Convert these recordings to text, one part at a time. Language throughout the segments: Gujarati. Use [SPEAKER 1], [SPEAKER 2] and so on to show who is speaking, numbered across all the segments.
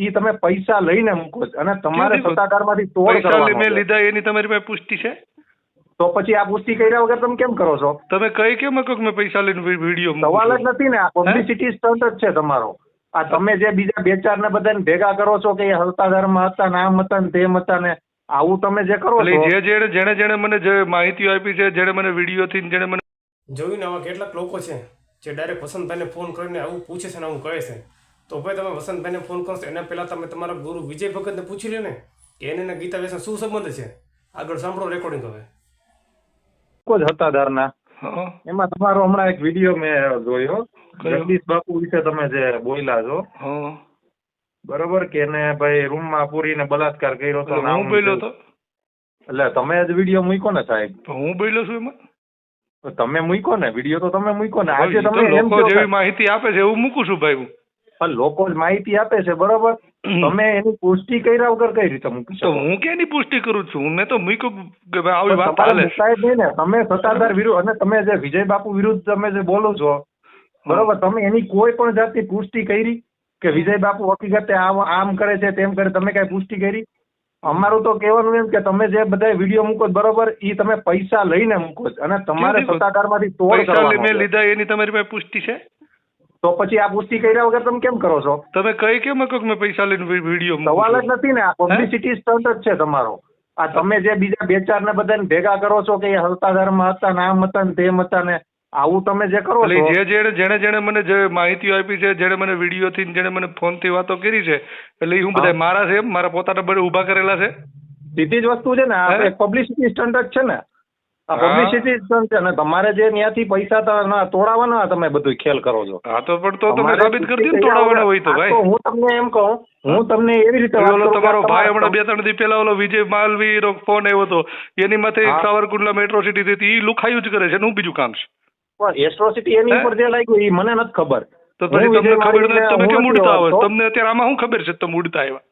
[SPEAKER 1] ઈ તમે પૈસા લઈને મૂકો છો અને તમારે? સત્તાધારમાંથી તોડ કરવાનો
[SPEAKER 2] મેં લીધા એની તમારી પાસે પુષ્ટિ છે?
[SPEAKER 1] તો પછી આ પુષ્ટિ કર્યા વગર તમે કેમ કરો છો?
[SPEAKER 2] તમે કઈ કેમ કહો કે મેં પૈસા લઈને વીડિયો મૂકું
[SPEAKER 1] સવાલ જ નથી ને આ પબ્લિસિટી સ્ટન્ટ જ છે તમારો. આ તમે જે બીજા બે ચાર ને બધાને ભેગા કરો છો કે એ સત્તાધારમાં હતા ને આમ હતા ને તેમ હતા ને આવું તમે જે કરો છો
[SPEAKER 2] જે જેણે જેણે જેણે મને જે માહિતી આપી છે જેણે મને વીડિયો થી જેણે મને
[SPEAKER 3] જોયું ને આવા કેટલાક લોકો છે જે ડાયરેક્ટ વસંતભાઈને ફોન કરીને આવું પૂછે છે ને આવું કહે છે. તો ભાઈ તમે વસંતભાઈને ફોન કરશો એના પહેલાં તમે તમારા ગુરુ વિજય ભગતને પૂછી લે ને કે એને ગીતા વેસન શું સંબંધ છે? આગળ સાંભળો રેકોર્ડિંગ હવે
[SPEAKER 1] જ સત્તાધારના
[SPEAKER 2] હા.
[SPEAKER 1] એમાં તમારો હમણાં એક વીડિયો મેં જોયો? જગદીશ બાપુ વિશે તમે જે બોલ્યા છો. બરોબર કે એને ભાઈ રૂમમાં પૂરીને બલાત્કાર કર્યો હતો ને આમ
[SPEAKER 2] હું બોલ્યો. તો?
[SPEAKER 1] એટલે તમે જ વીડિયો મૂક્યો ને સાહેબ.
[SPEAKER 2] હું બોલ્યો છું એમાં?
[SPEAKER 1] તો તમે મૂક્યો ને વીડિયો તો તમે મૂક્યો ને. આજે તમે
[SPEAKER 2] લોકો જેવી માહિતી આપે છે એવું મૂકું છું ભાઈ હું.
[SPEAKER 1] પણ લોકો માહિતી આપે છે બરોબર? તમે એની પુષ્ટિ કર્યા વગર કઈ રીતે મૂકી
[SPEAKER 2] તો હું ક્યાંની પુષ્ટિ કરું છું? મેં તો મૂક્યું કે ભાઈ આવી વાત
[SPEAKER 1] ચાલે. નહીં ને તમે સત્તાધાર વિરુદ્ધ અને તમે જે વિજય બાપુ વિરુદ્ધ તમે જે બોલો છો બરોબર? તમે એની કોઈ પણ જાતની પુષ્ટિ કરી કે વિજય બાપુ હકીકતે આમ આમ કરે છે તેમ કરે તમે કઈ પુષ્ટિ કરી? અમારું તો કહેવાનું એમ કે તમે જે બધા વીડિયો મૂકો બરોબર? એ તમે પૈસા લઈને મૂકો અને તમારે સત્તાધારમાંથી તોડ કરવાનો
[SPEAKER 2] લીધા એની તમારી પાસે પુષ્ટિ છે?
[SPEAKER 1] તો પછી આ પુષ્ટિ કર્યા વગર તમે કેમ કરો છો?
[SPEAKER 2] તમે કઈ કેમ કહો કે મેં પૈસા લઈને વીડિયો
[SPEAKER 1] સવાલ જ નથી ને આ પબ્લિસિટી સ્ટન્ટ જ છે તમારો. આ તમે જે બીજા બે ચાર ને બધાને ભેગા કરો છો કે એ સત્તાધારમાં હતા ને આમ હતા ને તેમ હતા ને આવું તમે જે કરો
[SPEAKER 2] એટલે
[SPEAKER 1] છો
[SPEAKER 2] જે જેણે જેણે જેણે મને જે માહિતીઓ આપી છે જેણે મને વીડિયો થી જેણે મને ફોનથી વાતો કરી છે એટલે હું બધા મારા છે મારા પોતાના બળે ઊભા કરેલા છે?
[SPEAKER 1] સીધી જ વસ્તુ છે ને આ પબ્લિસિટી સ્ટન્ટ જ છે ને. પબ્લિસિટી સ્ટન્ટ છે ને તમારે જે ત્યાંથી પૈસા તોડાવવાના તોડાવાના તમે બધું ખેલ કરો છો.
[SPEAKER 2] હા તો પણ તો તમે સાબિત કરી દો તોડાવવાના હોય. તો ભાઈ.
[SPEAKER 1] હું તમને એમ કહું હું તમને એવી રીતે
[SPEAKER 2] ઓલો તમારો ભાઈ હમણાં બે ત્રણ દી પહેલા ઓલો વિજય માલવી નો ફોન આવ્યો હતો. એની માથે. સાવરકુંડલા મેટ્રો સિટી હતી ઈ લુખાયું જ કરે છે નું બીજું કામ છે.
[SPEAKER 1] પણ એસ્ટ્રોસિટી એની ઉપર જે લાગ્યું એ મને નથી ખબર.
[SPEAKER 2] તો પછી તમને ખબર નથી તમે કેમ ઉડતા આવો તમને અત્યારે આમાં શું ખબર છે તમે ઉડતા આવ્યા?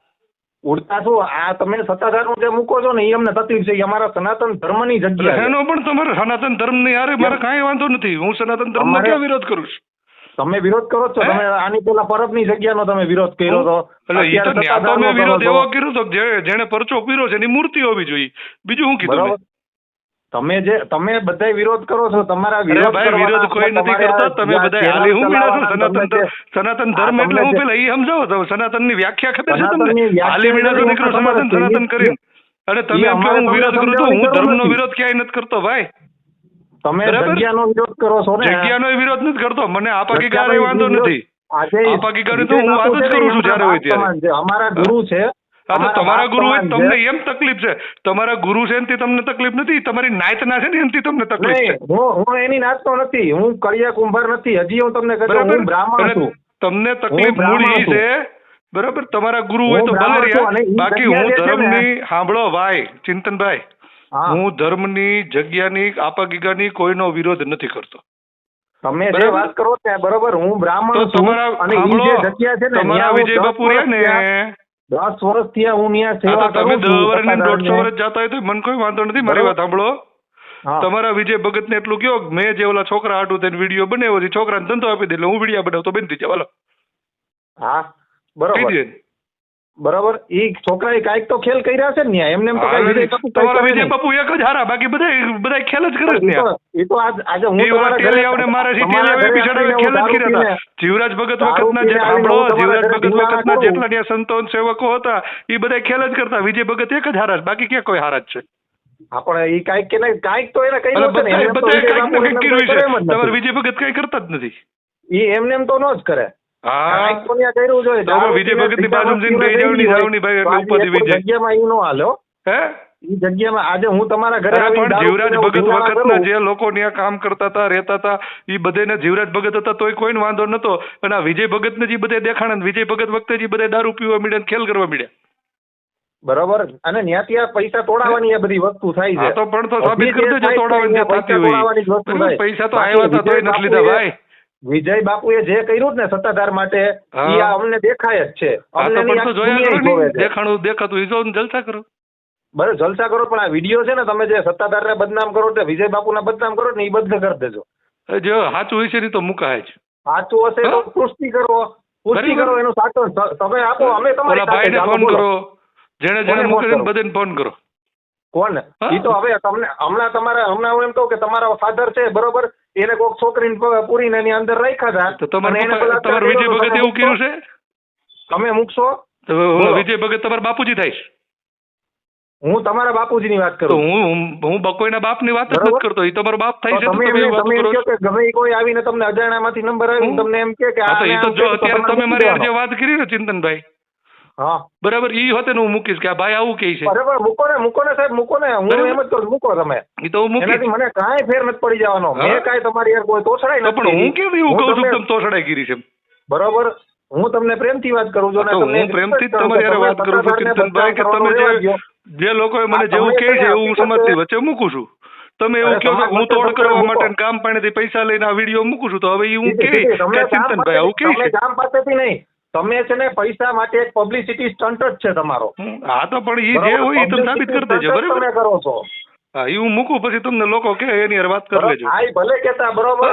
[SPEAKER 1] ઉડતા શું? આ તમે સત્તાધારનું જે મૂકો છો ને એ અમને તકલીફ છે. એ અમારા સનાતન ધર્મની જગ્યા છે.
[SPEAKER 2] એનો પણ તમારે સનાતન ધર્મની યારે મારે કાંઈ વાંધો નથી. હું સનાતન ધર્મ નો ક્યાં વિરોધ કરું છું?
[SPEAKER 1] તમે વિરોધ કરો જ છો?
[SPEAKER 2] હે?
[SPEAKER 1] તમે આની પેલા પરબની જગ્યાનો તમે વિરોધ કર્યો હતો
[SPEAKER 2] એટલે ઈ તો
[SPEAKER 1] અત્યારે
[SPEAKER 2] ન્યા તો
[SPEAKER 1] સત્તાધારનો
[SPEAKER 2] મેં વિરોધ
[SPEAKER 1] છો.
[SPEAKER 2] એવો કર્યો હતો કે જે જેણે પરચો પીરો છે એની મૂર્તિ હોવી જોઈએ. બીજું શું કીધું
[SPEAKER 1] બરાબર? તમે જે તમે બધા વિરોધ કરો છો તમારા વિરોધ
[SPEAKER 2] ભાઈ વિરોધ કોઈ નથી કરતા. તમે બધા હાલી હું છો? સનાતન ધર્મ સનાતન ધર્મ એટલે હું પેલા એ સમજાવો? તો સનાતનની વ્યાખ્યા ખબર છે તમને? હાલી મીણા છો નીકળો સનાતન સનાતન કરી અને તમે એમ કે હું વિરોધ કરું
[SPEAKER 1] છું
[SPEAKER 2] હું ધર્મનો વિરોધ ક્યાંય નથી કરતો ભાઈ.
[SPEAKER 1] તમે જગ્યાનો વિરોધ કરો છો ને.
[SPEAKER 2] જગ્યાનો વિરોધ નથી કરતો. મને આપાકી
[SPEAKER 1] જગ્યાનો
[SPEAKER 2] ગારે વાંધો નથી. આપાકી ગારે તો હું વાત જ કરું છું જ્યારે હોય ત્યારે.
[SPEAKER 1] અમારા ગુરુ છે
[SPEAKER 2] હા તો તમારા ગુરુ હોય તમને એમ તકલીફ છે. તમારા ગુરુ છે એનથી તમને તકલીફ નથી તમારી નાયતના છે ને એનથી તમને તકલીફ છે.
[SPEAKER 1] હું હું એની નાચતો નથી હું કળિયા કુંભાર નથી હજી હું તમને કહું હું બ્રાહ્મણ છું.
[SPEAKER 2] તમને તકલીફ મૂળ એ
[SPEAKER 1] છે.
[SPEAKER 2] બરાબર તમારા ગુરુ હોય તો ભલે રહ્યા બાકી
[SPEAKER 1] જગ્યા
[SPEAKER 2] હું ધર્મની સાંભળો ભાઈ ચિંતનભાઈ.
[SPEAKER 1] હા.
[SPEAKER 2] ધર્મની જગ્યાની આપાગીગાની કોઈનો વિરોધ નથી કરતો.
[SPEAKER 1] તમે જે વાત કરો છો બરોબર હું બ્રાહ્મણ છું
[SPEAKER 2] તમારા
[SPEAKER 1] અને જે જગ્યા છે ને
[SPEAKER 2] તમારા વિજય બાપુ રહ્યા ને.
[SPEAKER 1] દસ વર્ષ ત્યાં હું ત્યાં સેવા
[SPEAKER 2] તમે દસ વર્ષ ને દોઢસો વર્ષ જતા હોય તો મને કોઈ વાંધો નથી મારી વાત સાંભળો. તમારા વિજય ભગત ને એટલું કયો મેં જે ઓલા છોકરા હાટું થઈને વીડિયો બનાવ્યો છે છોકરાને ધંધો આપી દે એટલે હું વીડિયો બનાવતો થઈ જાય હાલો.
[SPEAKER 1] હા બરોબર. બરોબર? ઈ છોકરાએ કાંઈક તો ખેલ કર્યા છે ને ન્યા. એમને એમ તો કાંઈ વિજય બાપુ
[SPEAKER 2] તમારા વિજય બાપુ એક જ હારા. બાકી બધા બધા ખેલ જ કરે છે
[SPEAKER 1] તો- તો આજ- આજે હું
[SPEAKER 2] એ
[SPEAKER 1] તમારા ઘરે-
[SPEAKER 2] આવને મારા થી
[SPEAKER 1] તમારા
[SPEAKER 2] આવે
[SPEAKER 1] ઘરે
[SPEAKER 2] ખેલ જ કર્યા હતા. જીવરાજ ભગત વખતના જે સાંભળો જીવરાજ ભગત વખતના જેટલા ત્યાં સંતો સેવકો હતા. એ બધા ખેલ જ કરતા. વિજય ભગત એક જ હારા બાકી ક્યાં કોઈ હારા જ છે?
[SPEAKER 1] આપણે ઈ કાંઈક કે નહીં, કાંઈક તો એને કઈ
[SPEAKER 2] બધા કાંઈક ને કાંઈક કર્યું છે. તમારા વિજય ભગત કઈ કરતા જ નથી.
[SPEAKER 1] એ એમને એમ તો નો જ કરે.
[SPEAKER 2] હા
[SPEAKER 1] કાંઈક તો ન્યા કર્યું જોઈએ.
[SPEAKER 2] તો વિજય
[SPEAKER 1] પીને
[SPEAKER 2] ભગતની
[SPEAKER 1] સીધા
[SPEAKER 2] જઈને
[SPEAKER 1] વસ્તીને
[SPEAKER 2] બેહી
[SPEAKER 1] થઈ
[SPEAKER 2] જવાની
[SPEAKER 1] હોય.
[SPEAKER 2] જાવની ભાઈ એટલે ઉપાધિ વિજય.
[SPEAKER 1] જગ્યામાં ઈ નો હાલ્યો
[SPEAKER 2] હે
[SPEAKER 1] ઈ જગ્યામાં આજે હું તમારા ઘરે
[SPEAKER 2] પણ જીવરાજ ભગત વખતના જે લોકો ત્યાં કામ કરતા હતા રહેતા હતા એ બધાને જીવરાજ ભગત હતા તોય કોઈને વાંધો નતો અને આ વિજય ભગતને જે બધા દેખાણા વિજય ભગત વખતે જે બધા દારૂ પીવા મળ્યા ખેલ કરવા મળ્યા
[SPEAKER 1] બરોબર અને ન્યા ત્યાં પૈસા તોડાવાની આ બધી વસ્તુ થાય છે
[SPEAKER 2] તો પણ તો સાબિત કરી દેજો તોડાવાની થતી હોય. પૈસા તો આવ્યા હતા તોય નથી લીધા ભાઈ
[SPEAKER 1] વિજય બાપુએ જે કર્યું ને સત્તાધાર માટે. અમને દેખાય જ છે. અમને
[SPEAKER 2] દેખાણું દેખાતું જલસા કરો.
[SPEAKER 1] બરાબર જલસા કરો પણ આ વીડિયો છે ને તમે જે સત્તાધારને બદનામ કરો તે વિજય બાપુને બદનામ કરો ને એ બંધ કરી દેજો.
[SPEAKER 2] જો સાચું હશે ને તો મુકાય જ.
[SPEAKER 1] સાચું હશે તો પુષ્ટિ કરો પુષ્ટિ કરો એનું સાચો સમય તમે આપો. અમે તમારી સાથે
[SPEAKER 2] ફોન કરો. જેને જેને મૂકે? બધાને ફોન કરો.
[SPEAKER 1] કોણ? એ તો હવે તમને હમણાં તમારા હમણાં હું એમ કહું કે તમારા ફાધર છે બરોબર? એને કોઈક છોકરીને પૂરીને એની અંદર રાખ્યા
[SPEAKER 2] તો
[SPEAKER 1] હતા
[SPEAKER 2] પપ્પા
[SPEAKER 1] બલાત્કાર
[SPEAKER 2] તમારા વિજય ભગત એવું કર્યું છે?
[SPEAKER 1] તમે મૂકશો?
[SPEAKER 2] વિજય ભગત તમારા બાપુજી થાય
[SPEAKER 1] હું તમારા બાપુજી ની
[SPEAKER 2] વાત
[SPEAKER 1] કરું.
[SPEAKER 2] હું હું- બકોઈના બાપની વાત નથી કરતો. એ તમારો બાપ થાય છે
[SPEAKER 1] તો
[SPEAKER 2] તો
[SPEAKER 1] તમે
[SPEAKER 2] તમે
[SPEAKER 1] એમ કહો કે ગમે કોઈ આવીને તમને અજાણ્યામાંથી નંબર
[SPEAKER 2] આવ્યો
[SPEAKER 1] તમને એમ કે
[SPEAKER 2] આ તો તો જો અત્યારે તમે મારી જે વાત કરી ને ચિંતનભાઈ.
[SPEAKER 1] હા.
[SPEAKER 2] બરાબર ઈ હોતે હું મૂકીશ કે ભાઈ આવું કે છે.
[SPEAKER 1] બરાબર મૂકો ને મૂકો ને સાહેબ મૂકો ને. હું એમ જ કહું મૂકો તમે.
[SPEAKER 2] એ તો હું
[SPEAKER 1] મૂકી મને કાંઈ ફેર નથી પડી જવાનો. મેં કાંઈ તમારી યાર કોઈ તોછડાઈ નથી
[SPEAKER 2] પણ હું કેમ એવું કહું છું તમે તોછડાઈ ગીરી છે
[SPEAKER 1] બરાબર. હું તમને પ્રેમથી વાત કરું છું
[SPEAKER 2] હા, પ્રેમથી તમારી
[SPEAKER 1] યાર
[SPEAKER 2] વાત કરું છું ચિંતનભાઈ કે તમે જે જે લોકોએ મને જેવું કહે છે એવું હું
[SPEAKER 1] સમજતી
[SPEAKER 2] સમાજની વચ્ચે મૂકું છું. તમે એવું કહો છો હું તોડ કરવા માટે કામ પાણીથી પૈસા લઈને આ વીડિયો મૂકું છું તો હવે હું કે ચિંતનભાઈ આવું કે
[SPEAKER 1] છે? કામ પાસેથી નહીં. તમે છે ને પૈસા માટે એક પબ્લિસિટી સ્ટન્ટ જ છે તમારો.
[SPEAKER 2] હા તો પણ એ જે હોય એ તમે સાબિત કરી દેજો બરાબર?
[SPEAKER 1] તમે કરો છો.
[SPEAKER 2] હા એ હું મૂકું પછી તમને લોકો કે એની વાત કરી લેજો.
[SPEAKER 1] હા એ ભલે કેતા બરોબર?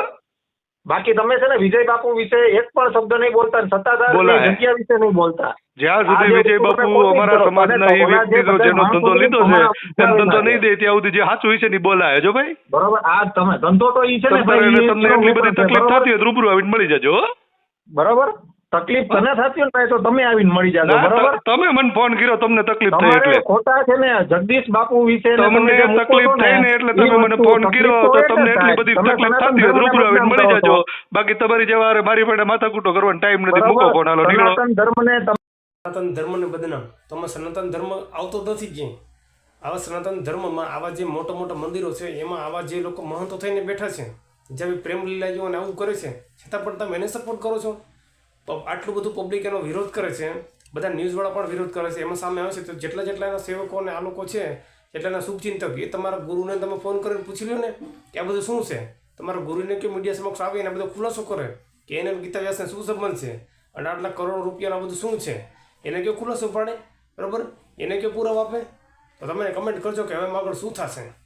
[SPEAKER 1] બાકી તમે છે ને વિજય બાપુ વિશે એક પણ શબ્દ નહીં બોલતા સત્તાધાર જગ્યા વિશે નહીં બોલતા.
[SPEAKER 2] જ્યાં સુધી વિજય બાપુ અમારા. સમાજના એ વ્યક્તિનો જેનો ધંધો લીધો છે એમ ધંધો નહીં દે ત્યાં સુધી જે સાચું વિશે નહીં ને બોલાય જો ભાઈ?
[SPEAKER 1] બરોબર? આ તમે ધંધો તો ઈ છે ને ભાઈ,
[SPEAKER 2] તમને એટલી બધી તકલીફ થતી હોય રૂબરૂ આવીને મળી જજો
[SPEAKER 1] બરોબર? તકલીફ તને થતી હોય ને તો તમે આવીને મળી જાજો બરાબર?
[SPEAKER 2] તમે મને ફોન કર્યો તમને તકલીફ થઈ એટલે.
[SPEAKER 1] ખોટા છે ને જગદીશ બાપુ વિશે
[SPEAKER 2] તમને તકલીફ થઈ ને એટલે તમે મને ફોન કર્યો તો તમને એટલી બધી તકલીફ થતી હોય રૂબરૂ આવીને મળી જાજો. બાકી તમારી જેવા અરે મારી પાસે માથાકૂટો કરવાનો ટાઈમ નથી મૂકો ફોન હાલો નીકળો.
[SPEAKER 1] સનાતન ધર્મને
[SPEAKER 3] સનાતન ધર્મને બદનામ. તમે સનાતન ધર્મ આવતો નથી જ આવા સનાતન ધર્મમાં આવા જે મોટા મોટા મંદિરો છે એમાં આવા જે લોકો મહંતો થઈને બેઠા છે જે પ્રેમ લીલા અને આવું કરે છે છતાં પણ તમે એને સપોર્ટ કરો છો? આટલું બધું પબ્લિક એનો વિરોધ કરે છે, બધા ન્યૂઝવાળા પણ વિરોધ કરે છે. એમાં સામે આવે છે તો જેટલા જેટલા એના સેવકો અને આ લોકો છે એટલાના શુભચિંતક, એ તમારા ગુરુને તમે ફોન કરીને પૂછી લો ને કે આ બધું શું છે? તમારા ગુરુને કે મીડિયા સમક્ષ આવે એને બધો ખુલાસો કરે કે એને ગીતા વ્યાસને શું સંબંધ છે? અને આટલા કરોડો રૂપિયાના બધું શું છે? એને કયો ખુલાસો પાડે? બરાબર? એને કયો પુરાવા આપે? તો તમે કમેન્ટ કરજો કે હવે આગળ શું થશે?